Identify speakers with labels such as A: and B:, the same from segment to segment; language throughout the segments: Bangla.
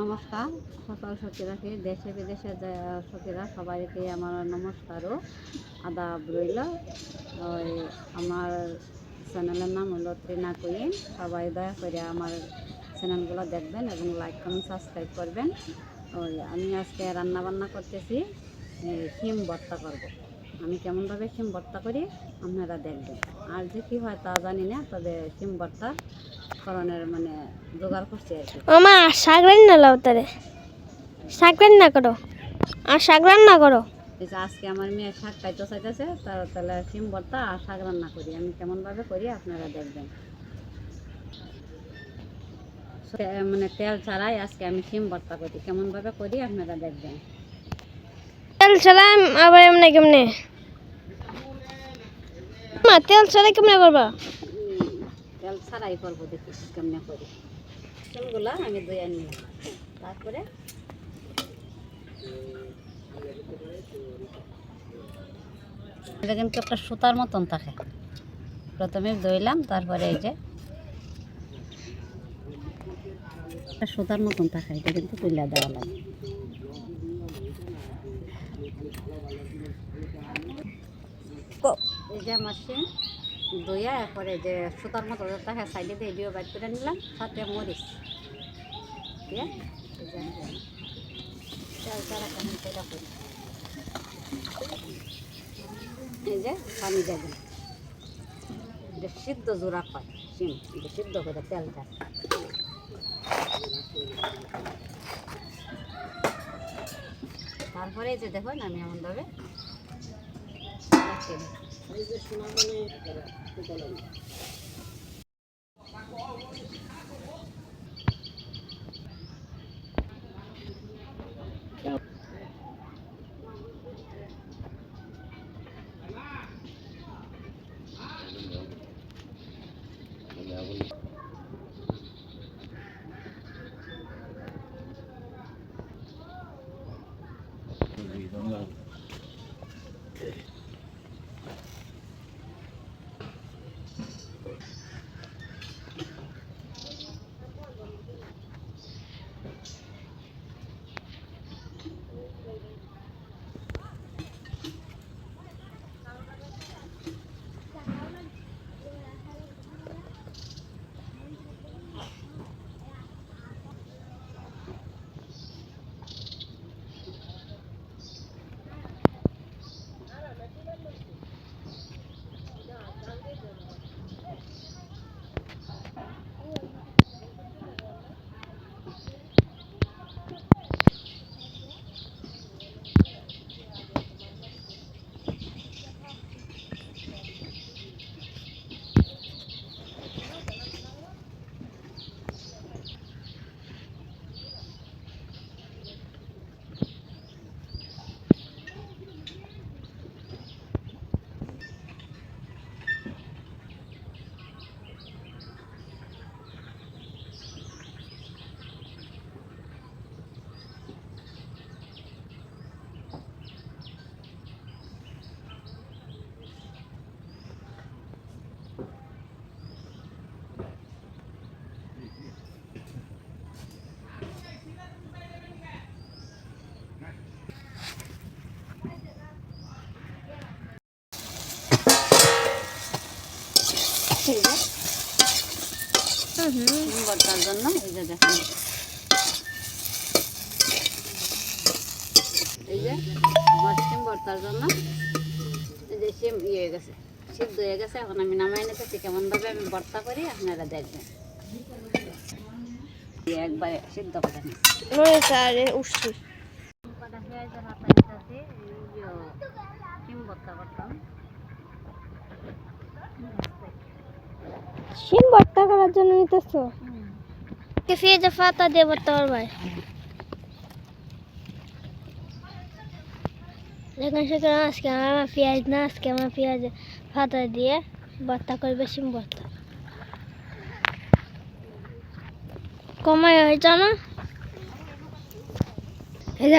A: নমস্কার, সকল সখীরাকে দেশে বিদেশে সখীরা সবাইকে আমার নমস্কার ও আদাব রইল। ওই আমার চ্যানেলের নাম হলো ত্রিনা কুইন। সবাই দয়া করে আমার চ্যানেলগুলো দেখবেন এবং লাইক কমেন্ট সাবস্ক্রাইব করবেন। ওই আমি আজকে রান্না বান্না করতেছি শিম ভর্তা করব। আমি কেমনভাবে সিম ভর্তা করি আপনারা দেখবেন। আর যে কী হয় তা জানি না তবে সিম ভর্তা করণের মানে জোগাড় করছি আর কি।
B: মামা শাক রান্না লাও তারে শাক রান্না করো। আর শাক রান্না করো।
A: এই যে আজকে আমার মেয়ে শাক খাইতে চাইতেছে তার তাহলে সিম ভর্তা আর শাক রান্না করি। আমি কেমনভাবে করি আপনারা দেখবেন। মানে তেল ছাড়াই আজকে আমি সিম ভর্তা করি। কেমনভাবে করি আপনারা দেখবেন।
B: তেল ছাড়া আবার এমনি কেমনে? মা, তেল ছাড়া কেমনে করবা?
A: তেল ছাড়াই করব, দেখি কেমনে করি। শিমগুলা আমি ধুয়ে নিলাম তারপরে এটা কিন্তু একটা সুতার মতন থাকে। প্রথমে ধুইলাম, তারপরে এই যে সুতার মতন থাকে, এটা কিন্তু তুলে দেওয়া লাগে। এই যে মাসিম দইয়া এরপরে যে সুতার মতো থাকে সাইডে দিয়ে এডিও বাইট করে নিলাম, সাথে মরিচ। দিয়ে এই যে পানি দেবেন এটা সিদ্ধ জোড়া পায় সিম, এটা সিদ্ধ করে তেলটা। তারপরে যে দেখুন, আমি এমনভাবে। এই যে শিম ভর্তার জন্য এই এই যে ইয়ে হয়ে গেছে সিদ্ধ হয়ে গেছে এখন আমি নামাই নিতেছি কেমনভাবে আমি ভর্তা করি আপনারা দেখবেন একবারে সিদ্ধ করে নিচ্ছি
B: উঠছি
A: শিম ভর্তা করতাম
B: শিম ভর্তা করার জন্য নিতেছো? পেঁয়াজে পাতা দিয়ে ভর্তা করবাই দেখুন সেখানে আজকে আমার পেঁয়াজ না আজকে আমার পেঁয়াজ পাতা দিয়ে ভর্তা করবে শিম ভর্তা। কমাই হয়েছে না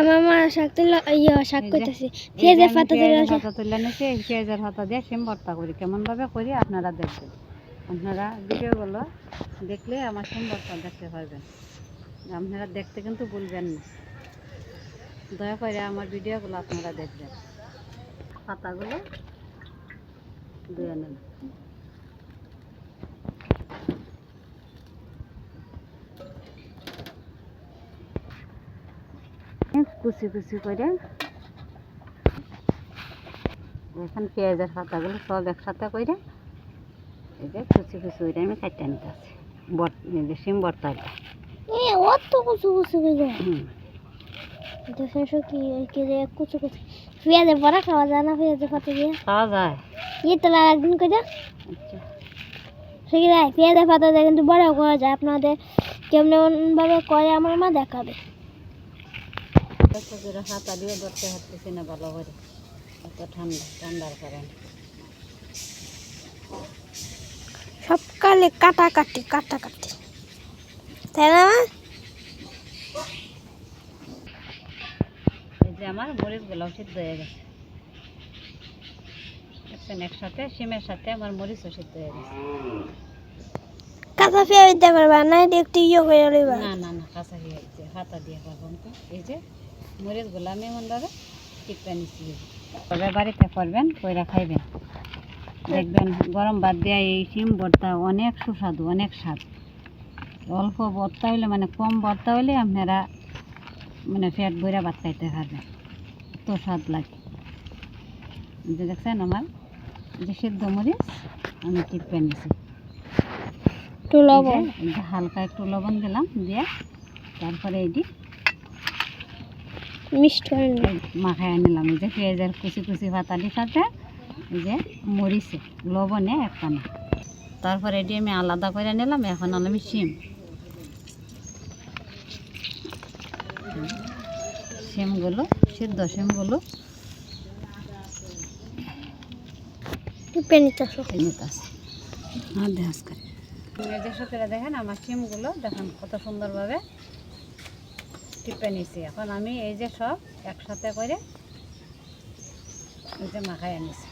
B: আমার মা শাক তুলে ইয়ে শাক
A: যে-
B: করতেছি। পেঁয়াজের পাতা
A: পেঁয়াজের দিয়ে ভর্তা করি। কেমনভাবে করি আপনারা দেখবেন। আপনারা ভিডিওগুলো দেখলে আমার ভর্তা দেখতে পারবেন। আপনারা দেখতে কিন্তু ভুলবেন না। দয়া করে আমার ভিডিওগুলো আপনারা দেখবেন। পাতাগুলো ধুয়ে নেন কুচি কুচি করে এখন পেঁয়াজের পাতাগুলো সব একসাথে করে এই যে কুচি কুচি করে আমি কাটতে নিতে আছি বট এই যে সিম বর্তাটা
B: এ অত কুচু কুচু কি কুচু কুচু। পেঁয়াজের বড়া খাওয়া যায় না পেঁয়াজের পাতা দিয়ে?
A: পাওয়া যায়।
B: ইয়ে তো একদিন করে
A: আচ্ছা।
B: ঠিক আছে পেঁয়াজের পাতা দিয়ে কিন্তু বড় করা যায়। আপনাদের কেমন ভাবে করে আমার মা দেখাবে।
A: হাতা দিয়ে ধরতে হাঁটতেছি না ভালো করে। এত ঠান্ডা ঠান্ডার কারণে।
B: সবকালে কাটাকাটি কাটাকাটি। তাই না
A: যে আমার মরিচগুলো সিদ্ধ হয়ে গেছে। দেখছেন একসাথে সিমের সাথে আমার মরিচও সিদ্ধ হয়ে গেছে।
B: কাঁচা পেঁয়াজ দিতে পারবা না? এটা একটু ইয়ে করে লইবা।
A: না না না কাঁচা গেছে হাতা দিয়ে পারবেন তো। এই যে এমনভাবে বাড়িতে করবেন কইরা খাইবেন। দেখবেন গরম ভাত দেওয়া এই সিম ভর্তা অনেক সুস্বাদু অনেক স্বাদ। অল্প ভর্তা হইলে মানে কম ভর্তা হইলে আপনারা মানে পেট বইরা ভাত খাইতে পারবেন। এত স্বাদ লাগে। যে দেখছেন আমার যে সিদ্ধ মরিচ আমি টিপে নিছি।
B: একটু লবণ।
A: হালকা একটু লবণ দিলাম দিয়ে তারপরে এটি
B: মিষ্টি।
A: মাখায় নিলাম। এই যে পেঁয়াজের কুচি কুচি পাতাটির সাথে যে মরিচে লবণে একখানা তারপরে এটি আমি আলাদা করে নিলাম এখন আমি সিম সিমগুলো সিদ্ধ সিমগুলো
B: টিপে নিতে আসো।
A: নিতে আছে আর দেহাজ করে। এই যে সতেরা দেখেন আমার সিমগুলো দেখেন কত সুন্দরভাবে টিপে নিছি। এখন আমি এই যে সব একসাথে করে এই যে মাখাই আনিছি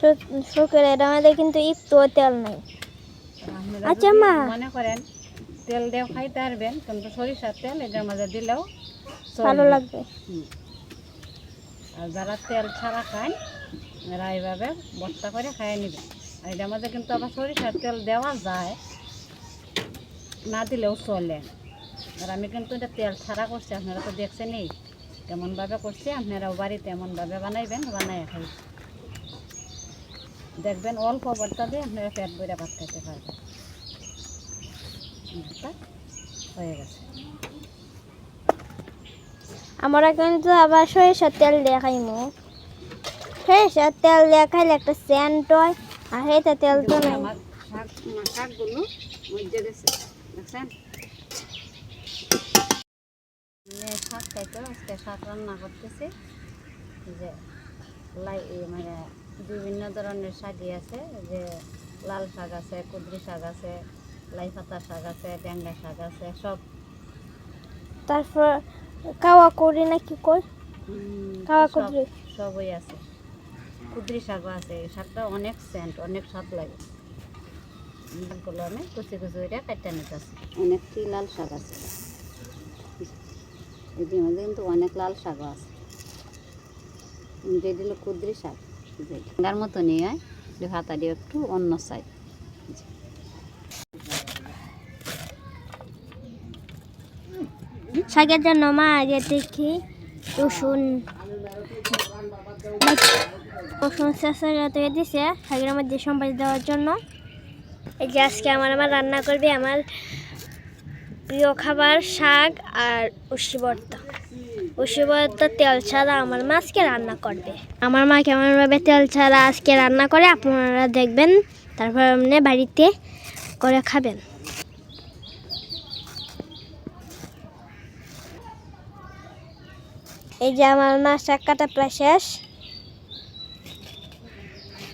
B: শু- শুকিয়ে এটা আমাদের কিন্তু একটু তেল নেই আচ্ছা, মা।
A: মনে করেন তেল দিয়েও খাইতে পারবেন কিন্তু সরিষার তেল এটার মাঝে দিলেও।
B: ভালো লাগবে
A: আর যারা তেল ছাড়া খায় এরা এইভাবে বস্তা করে খাইয়ে নেবে আর এটার মধ্যে কিন্তু আবার সরিষার তেল দেওয়া যায় না দিলেও চলে আর আমি কিন্তু এটা তেল ছাড়া করছি আপনারা তো দেখছেনই কেমনভাবে করছি আপনারাও বাড়িতে এমনভাবে বানাইবেন বানাই খাই দেখবেন অল্প ভর্তা দিয়ে আপনারা পেট বইরা ভাত খাইতে পারবেন। হয়ে গেছে।
B: আমরা কিন্তু আবার সরিষার তেল দিয়ে খাইমু। সরিষার তেল দিয়ে খাইলে একটা সেন্ট হয় আর এটা তেল তো নাই।
A: শাকগুলো গেছে দেখছেন? শাক খাইতো আজকে শাক রান্না করতেছি। যে লাই মানে বিভিন্ন ধরনের শাকই আছে যে লাল শাক আছে কুদরি শাক আছে লাই পাতা শাক আছে ট্যাংরা শাক আছে সব।
B: তারপর কাওয়া করি না কি কই? কাওয়া কুদরি।
A: সবই আছে। কুদরি শাকও আছে এই শাকটা অনেক সেন্ট অনেক স্বাদ লাগে। শাকগুলো আমি কুচি কুচি করে কাটতে নিতেছি। অনেকটি লাল শাক আছে। এটির মধ্যে কিন্তু অনেক লাল শাকও আছে। যেটি হলো কুদরি শাক। তার মতো নিয়ে হয় হাতা দিয়ে একটু অন্য সাইড
B: শাকের জন্য মা আগে দেখি রসুন। রসুন চেঁচা তৈরি দিছে শাকের মধ্যে সম্বাস দেওয়ার জন্য। এই যে আজকে আমার আমার রান্না করবে আমার প্রিয় খাবার শাক আর উষি ভর্তা। ভর্তা তেল ছাড়া আমার মা আজকে রান্না করবে। আমার মা কেমনভাবে তেল ছাড়া আজকে রান্না করে আপনারা দেখবেন তারপর আপনি বাড়িতে করে খাবেন। এই যে আমার মা শাক কাটা প্রায় শেষ।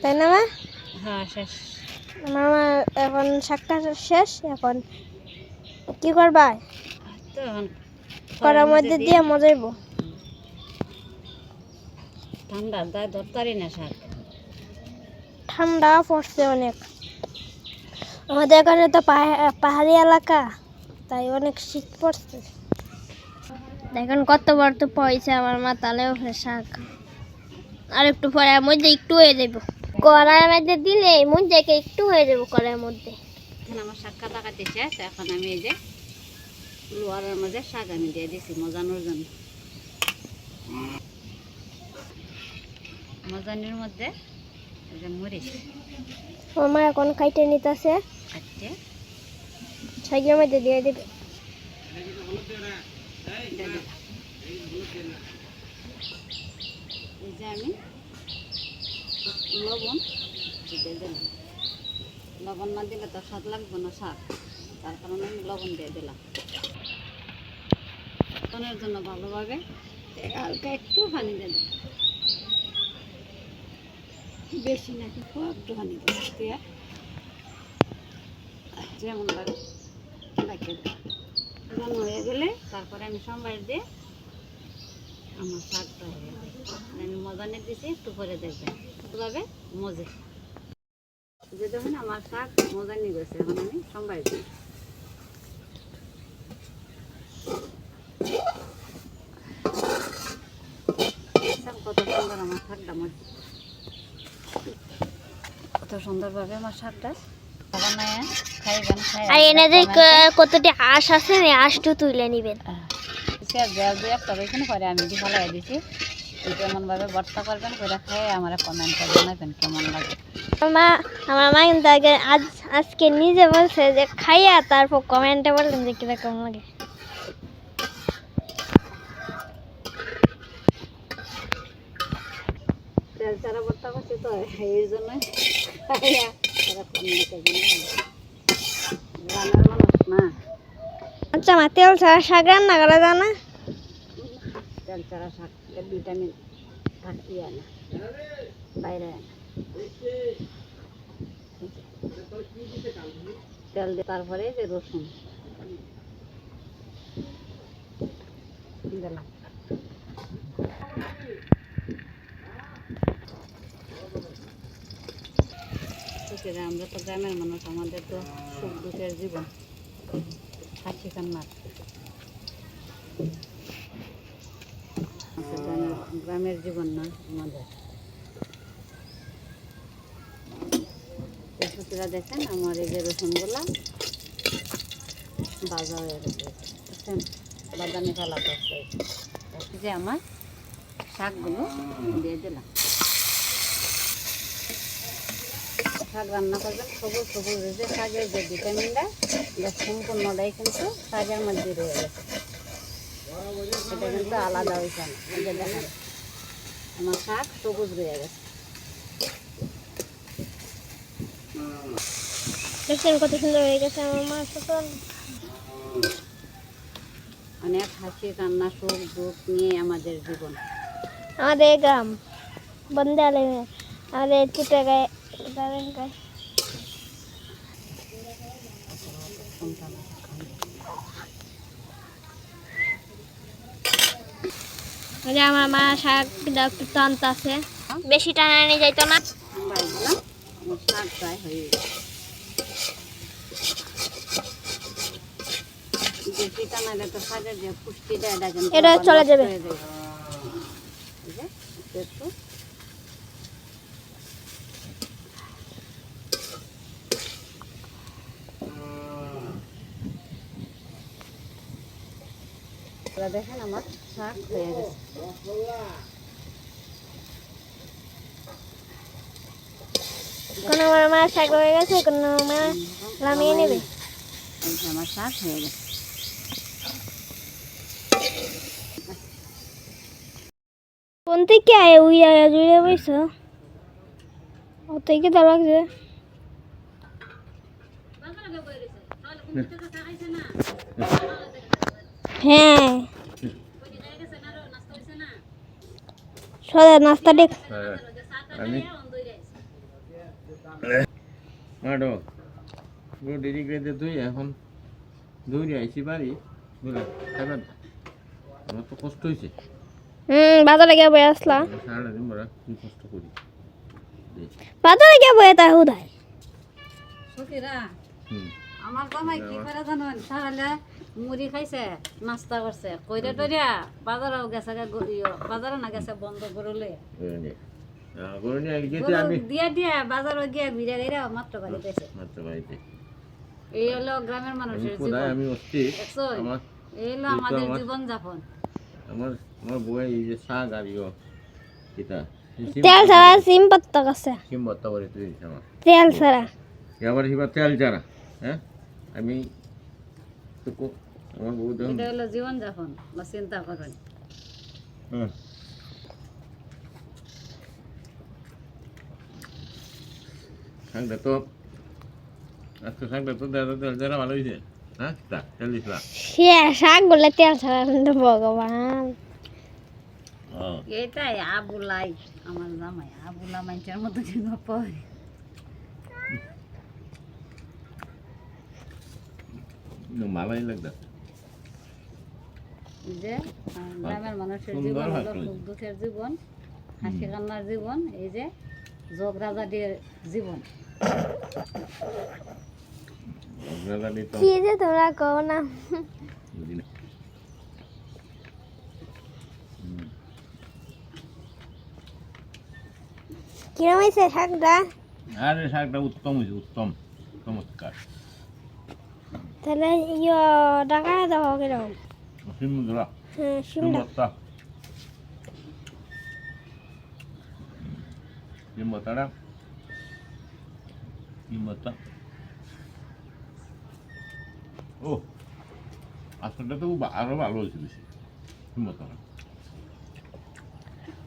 B: তাই না মা?
A: হ্যাঁ শেষ।
B: আমার মা এখন শাক কাটা শেষ এখন কি করবা?
A: তো
B: মধ্যে দিয়ে মজাইব
A: ঠান্ডা দায় ধরতারি না শাক।
B: ঠান্ডা পড়ছে অনেক। আমাদের এখানে তো পাহা- পাহাড়ি এলাকা তাই অনেক শীত পড়ছে। দেখুন কত বড় তো পয়সা আমার মা তালে শাক। আর একটু পরে মধ্যে একটু হয়ে যাব কড়াইয়ের মধ্যে দিলে মধ্যে একটু হয়ে যাব কড়াইয়ের মধ্যে।
A: আমার শাক কাটা কাটি শেষ এখন আমি এই যে লোয়ারের মধ্যে শাক আমি দিয়ে দিছি মজানোর জন্য। মজানির মধ্যে মরিচ।
B: আমার মা এখন খাইতে নিতেছে।
A: কাটতে
B: শাকের মধ্যে দিয়ে দিবে।
A: এই যে আমি লবণ দিয়ে দিলাম। লবণ না দিলে তো স্বাদ লাগবে না শাক। তার কারণে আমি লবণ দিয়ে দিলাম। লবণের জন্য ভালোভাবে হালকা একটু পানি দেবে। বেশি নাকি একটু পানি দিয়ে যেমন লাগে রাখে হয়ে গেলে তারপরে আমি সোমবার দিয়ে আমার শাকটা হয়ে যাবে আমি মজা নিয়ে দিছি, একটু পরে দেখবেন। কতভাবে মজে। যে দেখুন, আমার শাক মজা নিয়ে গেছে, এখন আমি সোমবার দিই দেখছেন সুন্দর আমার শাকটা কত সুন্দরভাবে আমার শাকটা
B: আর এনে যে কতটি আঁশ আছে এই আঁশটু তুলে নিবেন।
A: দেওয়া দু একটা এখানে করে আমি দি ফলাই দিছি। কেমন ভাবে ভর্তা করবেন করে খেয়ে আমার কমেন্টে জানাবেন কেমন লাগে।
B: মা আমার মা কিন্তু আজ আজকে নিজে বলছে যে খাইয়া তারপর কমেন্টে বললেন যে কীরকম লাগে।
A: তেল চারা ভর্তা করছি তো এই জন্য না।
B: আচ্ছা মা তেল ছাড়া শাক রান্না করা যায় না?
A: তেল চারা শাক ভিটামিন থাকি আনে বাইরে আনে তেল দিয়ে তারপরে যে রসুন। দিলাম। ঠিক আমরা তো গ্রামের মানুষ, আমাদের তো সুখ দুঃখের জীবন। হাসি কান্নার। গ্রামের জীবন না, আমাদের। সুতিরা দেখেন, আমার এই যে রসুনগুলা বাজা হয়ে বাদামি ফেলা করছে। যে আমার শাকগুলো দিয়ে দিলাম। শাক রান্না করবেন সবুজ সবুজ যে শাকের যে ভিটামিনটা এটা সম্পূর্ণটাই কিন্তু শাকের মধ্যে রয়ে গেছে। এটা কিন্তু আলাদা হয়েছে না। যে দেখেন আমার শাক সবুজ রয়ে গেছে।
B: দেখছেন কত সুন্দর হয়ে গেছে আমার মা সকল
A: অনেক হাসি কান্না সুখ দুঃখ নিয়ে আমাদের জীবন।
B: আমাদের গ্রাম বন্দালে আমাদের চিটে গায়ে। দাঁড়ান
A: সন্তান
B: আমার মা শাক একটু টানত আছে বেশি টানা নিয়ে যাইতো না।
A: শাক প্রায় হয়ে এটা
B: চলে যাবে।
A: এবার দেখেন আমার শাক হয়ে গেছে।
B: কোনো আমার শাক হয়ে গেছে কোনো মা নামিয়ে নেবে?
A: আমার শাক হয়ে গেছে।
B: কোন থেকে আয় উই আয়া জুড়ে বইছ? ও থেকে তো লাগছে? হ্যাঁ। সদা নাস্তা দেখ
C: হ্যাঁ, আমি মাডো গো দেরি করে তুই এখন দৌড়ে আইসি বাড়ি। বুঝলা খাবার আমার তো কষ্ট হয়েছে
B: হুম বাজারে গিয়ে বয়ে আসলা।
C: সারাটা দিন বড় কি কষ্ট করি।
B: বাজারে গিয়ে বয়ে তা হুদায়।
A: সখীরা আমার জামাই কি করে জানেন? তাহলে
C: মুড়ি খাইছে নাস্তা করছে। কইরা টইরা বাজারও গেছে গা গ- ইয়ো, বাজারে না গেছে বন্ধ করলে
A: দিয়া দিয়া বাজারও গিয়া ঘুরে গেরা মাত্র বাড়ি
C: মাত্র বাড়িতে
A: এই হলো গ্রামের মানুষের জীবন।
C: আমি অস্থির
A: এই হলো আমাদের জীবন যাপন
C: আমার আমার বউয়ে এই যে শাক আর ইয়ো কিতা
B: তেল ছাড়া সিম পাত্তা আছে
C: সিম ভর্তা করে তুই আমার।
B: তেল ছাড়া।
C: এবার এবার তেল চারা হ্যাঁ? আমি তো আমার বউ দেখুন
A: এটা হলো জীবন যাপন বা চিন্তা করেন।
C: হুম শাকটা তো আজকে শাকটা তো তেল তেল চারা ভালো হয়েছে হ্যাঁ তা তেল না
B: সে শাক তেল ছাড়া ভগবান।
A: এটাই আবুলাই আমার জামাই। আবুলা মানুষের মতো কিন্তু পরে।
C: ভালোই লাগতো
A: এই যে গ্রামের মানুষের জীবন হলো
C: হাসি।
A: সুখ দুঃখের জীবন হাসি কান্নার জীবন এই যে যোগ রাজাদের জীবন
B: কি যে তোমরা কও না। কিরম হয়েছে শাকটা?
C: আরে শাকটা উত্তম হয়েছে উত্তম চমৎকার।
B: তাহলে ইয়ে টাকা দাও হ্যাঁ
C: সিম
B: সিমটা
C: ভর্তা সিম ভর্তাটা সিম ভর্তা ও আসলটা তো বা- আরও ভালো হয়েছে বেশি সিম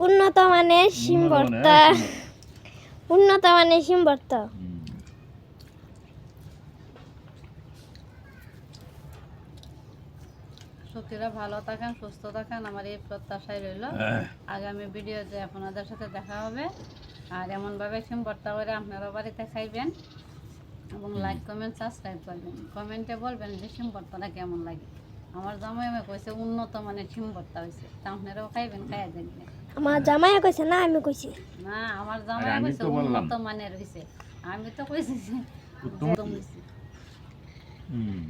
B: উন্নত মানের সিম
C: উন্নত মানের, সিম ভর্তা।
B: উন্নত মানের সিম ভর্তা।
A: সত্যিরা ভালো থাকেন সুস্থ থাকেন আমার এই প্রত্যাশায় রইল।
C: আহ,
A: আগামী ভিডিওতে আপনাদের সাথে দেখা হবে। আর এমনভাবে সিম ভর্তা করে আপনারা বাড়িতে খাইবেন এবং লাইক কমেন্ট সাবস্ক্রাইব করবেন। কমেন্টে বলবেন যে সিম ভর্তাটা কেমন লাগে। আমার জামাই আমি কইছে উন্নত মানের সিম ভর্তা হয়েছে তা আপনারাও খাইবেন খাইয়া দেখবেন।
B: আমার জামাই কইছে না আমি কইছি।
A: না আমার জামাই কইছে উন্নত মানের হয়েছে আমি তো কইছি
C: হুম।